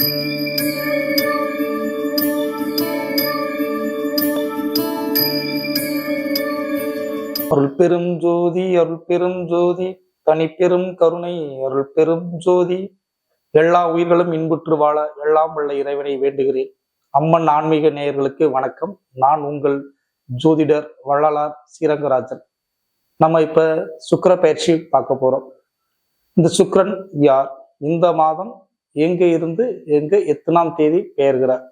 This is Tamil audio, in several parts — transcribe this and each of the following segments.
அருள் பெரும் ஜோதி அருள் பெரும் ஜோதி தனி பெரும் கருணை அருள் பெரும் ஜோதி. எல்லா உயிர்களும் இன்புற்று வாழ எல்லாம் உள்ள இறைவனை வேண்டுகிறேன். அம்மன் ஆன்மீக நேயர்களுக்கு வணக்கம். நான் உங்கள் ஜோதிடர் வள்ளலார் ஸ்ரீரங்கராஜன் நம்ம இப்ப சுக்கர பயிற்சி பார்க்க போறோம். இந்த சுக்கரன் யார்? இந்த மாதம் எங்க இருந்து எங்க எத்தனாம் தேதி பெயர்கிறார்?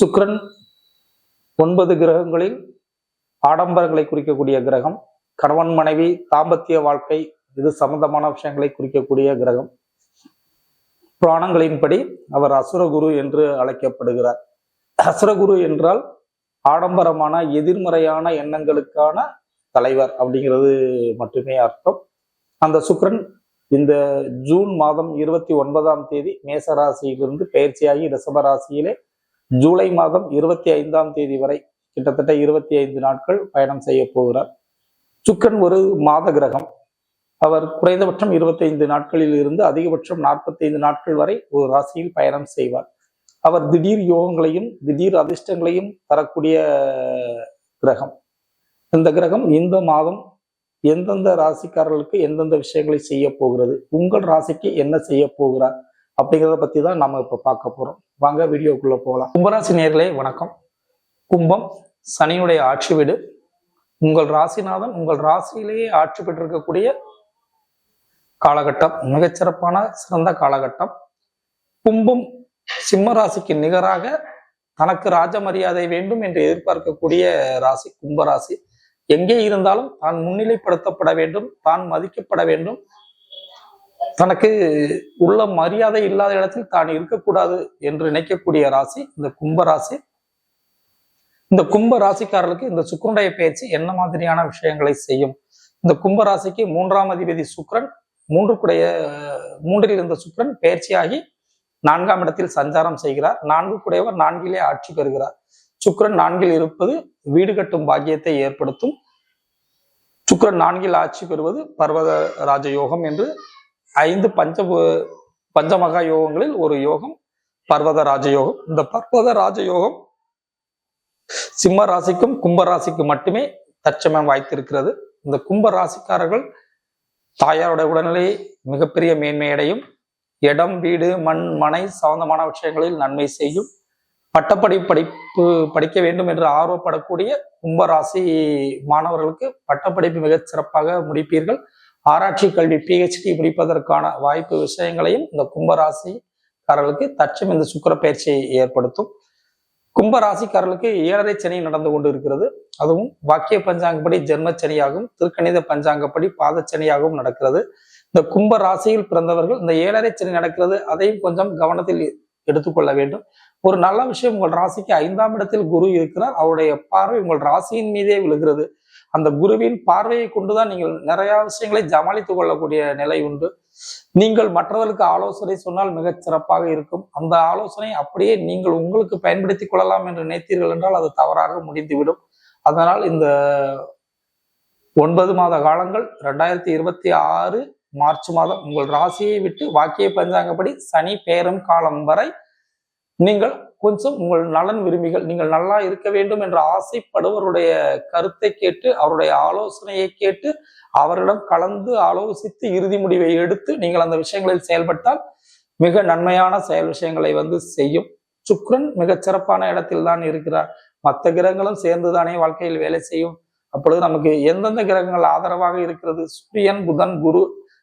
சுக்கிரன் ஒன்பது கிரகங்களில் ஆடம்பரங்களை குறிக்கக்கூடிய கிரகம். கணவன் மனைவி தாம்பத்திய வாழ்க்கை இது சம்பந்தமான விஷயங்களை குறிக்கக்கூடிய கிரகம். புராணங்களின்படி அவர் அசுரகுரு என்று அழைக்கப்படுகிறார். அசுரகுரு என்றால் ஆடம்பரமான எதிர்மறையான எண்ணங்களுக்கான தலைவர் அப்படிங்கிறது மட்டுமே அர்த்தம். அந்த சுக்கிரன் இந்த ஜூன் மாதம் இருபத்தி ஒன்பதாம் தேதி மேச ராசியிலிருந்து பயிற்சியாகி ரிஷபராசியிலே ஜூலை மாதம் இருபத்தி ஐந்தாம் தேதி வரை கிட்டத்தட்ட இருபத்தி ஐந்து நாட்கள் பயணம் செய்ய போகிறார். சுக்கன் ஒரு மாத கிரகம். அவர் குறைந்தபட்சம் இருபத்தைந்து நாட்களில் இருந்து அதிகபட்சம் நாற்பத்தைந்து நாட்கள் வரை ஒரு ராசியில் பயணம் செய்வார். அவர் திடீர் யோகங்களையும் திடீர் அதிர்ஷ்டங்களையும் தரக்கூடிய கிரகம். இந்த கிரகம் இந்த மாதம் எந்தெந்த ராசிக்காரர்களுக்கு எந்தெந்த விஷயங்களை செய்ய போகிறது உங்கள் ராசிக்கு என்ன செய்ய போகிறார் அப்படிங்கிறத பத்தி தான் நம்ம இப்ப பார்க்க போறோம். வாங்க வீடியோக்குள்ள போகலாம். கும்பராசி நேர்களே வணக்கம். கும்பம் சனியுடைய ஆட்சி வீடு. உங்கள் ராசிநாதன் உங்கள் ராசியிலேயே ஆட்சி பெற்றிருக்கக்கூடிய காலகட்டம் மிகச்சிறப்பான சிறந்த காலகட்டம். கும்பம் சிம்ம ராசிக்கு நிகராக தனக்கு ராஜ மரியாதை வேண்டும் என்று எதிர்பார்க்கக்கூடிய ராசி கும்பராசி எங்கே இருந்தாலும் தான் முன்னிலைப்படுத்தப்பட வேண்டும் தான் மதிக்கப்பட வேண்டும். தனக்கு உள்ள மரியாதை இல்லாத இடத்தில் தான் இருக்கக்கூடாது என்று நினைக்கக்கூடிய ராசி இந்த கும்பராசி இந்த கும்ப ராசிக்காரர்களுக்கு இந்த சுக்கரனுடைய பயிற்சி என்ன மாதிரியான விஷயங்களை செய்யும்? இந்த கும்ப ராசிக்கு மூன்றாம் அதிபதி சுக்ரன் மூன்றுக்குடைய மூன்றில் இருந்த சுக்ரன் பயிற்சியாகி நான்காம் இடத்தில் சஞ்சாரம் செய்கிறார். நான்கு குடையவர் நான்கிலே ஆட்சி பெறுகிறார். சுக்கரன் நான்கில் இருப்பது வீடு கட்டும் பாக்கியத்தை ஏற்படுத்தும். சுக்ரன் நான்கில் ஆட்சி பெறுவது பர்வத ராஜ யோகம் என்று ஐந்து பஞ்ச பஞ்சமகா யோகங்களில் ஒரு யோகம் பர்வத ராஜயோகம். இந்த பர்வத ராஜயோகம் சிம்ம ராசிக்கும் கும்பராசிக்கும் மட்டுமே தற்சமயம் வாய்த்திருக்கிறது. இந்த கும்ப ராசிக்காரர்கள் தாயாருடைய உடல்நிலை மிகப்பெரிய மேன்மையடையும். இடம் வீடு மண் மனை சம்பந்தமான விஷயங்களில் நன்மை செய்யும். பட்டப்படி படிப்பு படிக்க வேண்டும் என்று ஆர்வப்படக்கூடிய கும்பராசி மாணவர்களுக்கு பட்டப்படிப்பு மிகச் சிறப்பாக முடிப்பீர்கள். ஆராய்ச்சி கல்வி பிஹெச்டி முடிப்பதற்கான வாய்ப்பு விஷயங்களையும் இந்த கும்பராசிக்காரர்களுக்கு தச்சம் இந்த சுக்கர பயிற்சியை ஏற்படுத்தும். கும்பராசிக்காரர்களுக்கு ஏழரை சனி நடந்து கொண்டு இருக்கிறது அதுவும் வாக்கிய பஞ்சாங்கப்படி ஜென்ம சனியாகவும் திருக்கணித பஞ்சாங்கப்படி பாதச்சனியாகவும் நடக்கிறது. இந்த கும்ப ராசியில் பிறந்தவர்கள் இந்த ஏழரை சனி நடக்கிறது அதையும் கொஞ்சம் கவனத்தில் எடுத்துக்கொள்ள வேண்டும். ஒரு நல்ல விஷயம் உங்கள் ராசிக்கு ஐந்தாம் இடத்தில் குரு இருக்கிறார். அவருடைய பார்வை உங்கள் ராசியின் மீதே விழுகிறது. அந்த குருவின் பார்வையை கொண்டுதான் நீங்கள் நிறைய விஷயங்களை ஜமாளித்துக் கொள்ளக்கூடிய நிலை உண்டு. நீங்கள் மற்றவர்களுக்கு ஆலோசனை சொன்னால் மிகச் சிறப்பாக இருக்கும். அந்த ஆலோசனை அப்படியே நீங்கள் உங்களுக்கு பயன்படுத்திக் கொள்ளலாம் என்று நினைத்தீர்கள் என்றால் அது தவறாக முடிந்துவிடும். அதனால் இந்த ஒன்பது மாத காலங்கள் ரெண்டாயிரத்தி இருபத்தி ஆறு மார்ச் மாதம் உங்கள் ராசியை விட்டு வாக்கிய பஞ்சாங்கப்படி சனி பேரம் காலம் வரை நீங்கள் கொஞ்சம் உங்கள் நலன் விரும்பிகள் நீங்கள் நல்லா இருக்க வேண்டும் என்ற ஆசைப்படுவருடைய கருத்தை கேட்டு அவருடைய ஆலோசனையை கேட்டு அவரிடம் கலந்து ஆலோசித்து இறுதி முடிவை எடுத்து நீங்கள் அந்த விஷயங்களில் செயல்பட்டால் மிக நன்மையான செயல் விஷயங்களை வந்து செய்யும். சுக்ரன் மிகச் சிறப்பான இடத்தில் தான் இருக்கிறார். மற்ற கிரகங்களும் சேர்ந்துதானே வாழ்க்கையில் வேலை செய்யும். அப்பொழுது நமக்கு எந்தெந்த கிரகங்கள் ஆதரவாக இருக்கிறது? சூரியன் புதன் குரு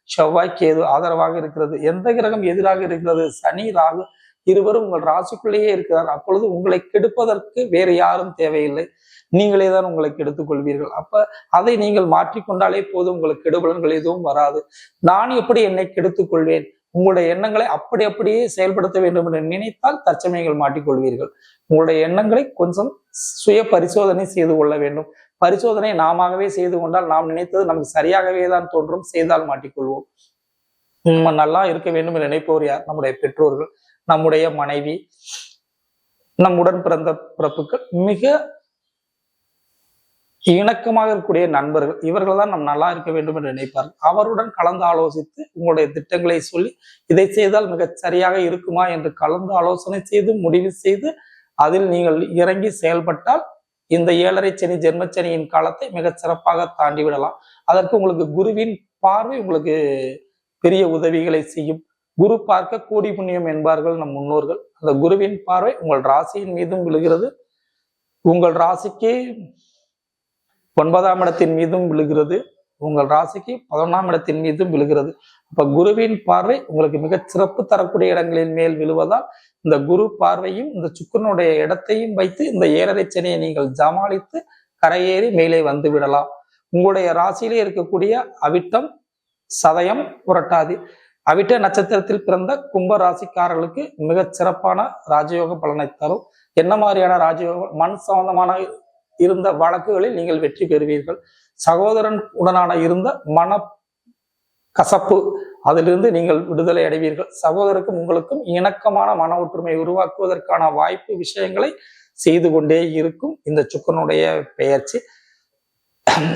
செவ்வாய் கேது ஆதரவாக இருக்கிறது. எந்த கிரகம் எதிராக இருக்கிறது? சனி ராகு இருவரும் உங்கள் ராசிக்குள்ளேயே இருக்கிறார். அப்பொழுது உங்களை கெடுப்பதற்கு வேறு யாரும் தேவையில்லை. நீங்களே தான் உங்களை கெடுத்துக் கொள்வீர்கள். அப்ப அதை நீங்கள் மாற்றிக்கொண்டாலே போதும். உங்களுக்கு கெடுபலன்கள் எதுவும் வராது. நான் எப்படி என்னை கெடுத்துக் கொள்வேன்? உங்களுடைய எண்ணங்களை அப்படி அப்படியே செயல்படுத்த வேண்டும் என்று நினைத்தால் தற்சமயங்கள் மாட்டிக்கொள்வீர்கள் உங்களுடைய எண்ணங்களை கொஞ்சம் சுய பரிசோதனை செய்து கொள்ள வேண்டும். பரிசோதனை நாமவே செய்து கொண்டால் நாம் நினைத்தது நமக்கு சரியாகவே தான் தோன்றும். செய்தால் மாட்டிக்கொள்வோம் நல்லா இருக்க வேண்டும் என்று நினைப்பவர் யார்? நம்முடைய பெற்றோர்கள் நம்முடைய மனைவி நம்முடன் பிறந்த பிறப்புகள் மிக இணக்கமாக இருக்கக்கூடிய நண்பர்கள் இவர்கள் தான் நம் நல்லா இருக்க வேண்டும் என்று நினைப்பார்கள். அவருடன் கலந்து ஆலோசித்து உங்களுடைய திட்டங்களை சொல்லி இதை செய்தால் மிகச் சரியாக இருக்குமா என்று கலந்து ஆலோசனை செய்து முடிவு செய்து அதில் நீங்கள் இறங்கி செயல்பட்டால் இந்த ஏழரை சனி ஜென்மச்சனியின் காலத்தை மிகச் சிறப்பாக தாண்டி விடலாம் அதற்கு உங்களுக்கு குருவின் பார்வை உங்களுக்கு பெரிய உதவிகளை செய்யும். குரு பார்க்க கூடி புண்ணியம் என்பார்கள் நம் முன்னோர்கள். அந்த குருவின் பார்வை உங்கள் ராசியின் மீதும் விழுகிறது. உங்கள் ராசிக்கு ஒன்பதாம் இடத்தின் மீதும் விழுகிறது. உங்கள் ராசிக்கு பதினொன்றாம் இடத்தின் மீதும் விழுகிறது. அப்ப குருவின் பார்வை உங்களுக்கு மிகச் சிறப்பு தரக்கூடிய இடங்களின் மேல் விழுவதால் இந்த குரு பார்வையும் இந்த சுக்கரனுடைய இடத்தையும் வைத்து இந்த ஏழரை சனியை நீங்கள் ஜமாளித்து கரையேறி மேலே வந்து விடலாம். உங்களுடைய ராசியிலே இருக்கக்கூடிய அவிட்டம் சதயம் புரட்டாதி. அவிட்ட நட்சத்திரத்தில் பிறந்த கும்ப ராசிக்காரர்களுக்கு மிகச் சிறப்பான ராஜயோக பலனை தரும். என்ன மாதிரியான ராஜயோக மண் சம்பந்தமான இருந்த வழக்குகளில் நீங்கள் வெற்றி பெறுவீர்கள். சகோதரன் உடனான இருந்த மன கசப்பு அதிலிருந்து நீங்கள் விடுதலை அடைவீர்கள். சகோதரருக்கும் உங்களுக்கும் இணக்கமான மன ஒற்றுமை உருவாக்குவதற்கான வாய்ப்பு விஷயங்களை செய்து கொண்டே இருக்கும் இந்த சுக்கனுடைய பெயர்ச்சி.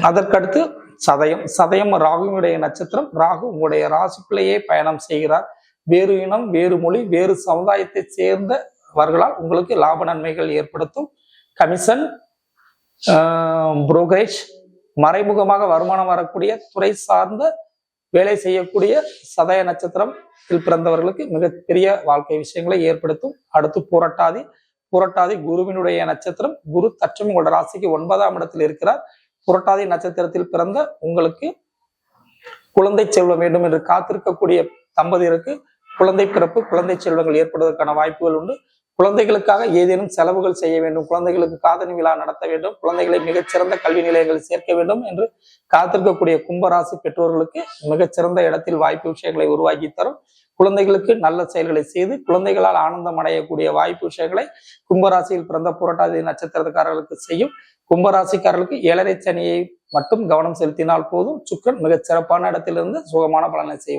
அதற்கடுத்து சதயம் சதயம் ராகுவினுடைய நட்சத்திரம். ராகு உங்களுடைய ராசிக்குள்ளேயே பயணம் செய்கிறார். வேறு இனம் வேறு மொழி வேறு சமுதாயத்தை சேர்ந்தவர்களால் உங்களுக்கு லாப நன்மைகள் ஏற்படுத்தும். கமிஷன் புரோக்கரேஜ் மறைமுகமாக வருமானம் வரக்கூடிய துறை சார்ந்த வேலை செய்யக்கூடிய சதய நட்சத்திரத்தில் பிறந்தவர்களுக்கு மிகப்பெரிய வாழ்க்கை விஷயங்களை ஏற்படுத்தும். அடுத்து புரட்டாதி புரட்டாதி குருவினுடைய நட்சத்திரம். குரு தற்றம் உங்களோட ராசிக்கு ஒன்பதாம் இடத்தில் இருக்கிறார். புரட்டாதி நட்சத்திரத்தில் பிறந்த உங்களுக்கு குழந்தை செல்வம் வேண்டும் என்று காத்திருக்கக்கூடிய தம்பதியருக்கு குழந்தை பிறப்பு குழந்தை செல்வங்கள் ஏற்படுவதற்கான வாய்ப்புகள் உண்டு. குழந்தைகளுக்காக ஏதேனும் செலவுகள் செய்ய வேண்டும். குழந்தைகளுக்கு காதணி விழா நடத்த வேண்டும். குழந்தைகளை மிகச்சிறந்த கல்வி நிலையங்களில் சேர்க்க வேண்டும் என்று காத்திருக்கக்கூடிய கும்பராசி பெற்றோர்களுக்கு மிகச்சிறந்த இடத்தில் வாய்ப்பு விஷயங்களை உருவாக்கி தரும். குழந்தைகளுக்கு நல்ல செயல்களை செய்து குழந்தைகளால் ஆனந்தம் அடையக்கூடிய வாய்ப்பு விஷயங்களை கும்பராசியில் பிறந்த புரட்டாதி நட்சத்திரக்காரர்களுக்கு செய்யும். கும்பராசிக்காரர்களுக்கு ஏழரை சனியை மட்டும் கவனம் செலுத்தினால் போதும். சுக்கன் மிகச் சிறப்பான இடத்திலிருந்து சுகமான பலனை செய்யும்